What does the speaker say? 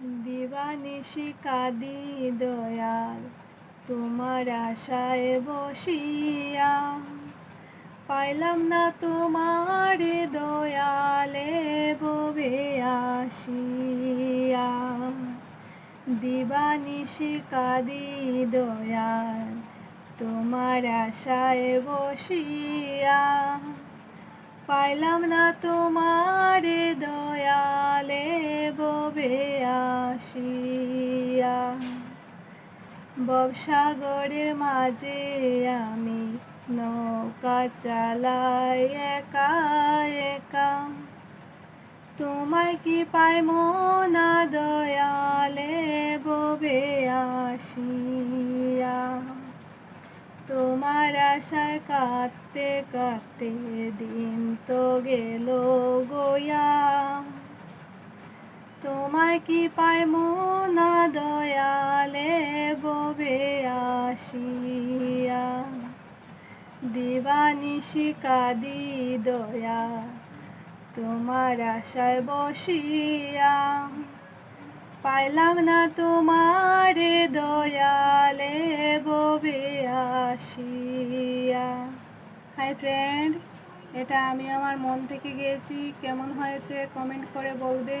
দিবানিশি কাদি দয়াল, তোমার আশায় বসিয়া। পাইলাম না তোমার দয়ালে ববে আসিয়া। দিবানিশি কাদি দয়াল, তোমার আশায় বসিয়া। পাইলাম না তোমার ববে আসিয়া, ববসাগরের মাঝে আমি নৌকা চালাই একা একা। তোমায় কি পাই মনা দয়ালে ববে আসিয়া। তোমার আশায় কাঁদতে কাঁদতে দিন তো গেল গোয়া তোমায় কি পাই না দয়ালে ববে আসিয়া। দিবানিশি কাদি দয়া, তোমার আশায় বসিয়া। পাইলাম না তোমার দয়ালে ববে আসিয়া। হাই ফ্রেন্ড, এটা আমি আমার মন থেকে গেয়েছি। কেমন হয়েছে কমেন্ট করে বলবে।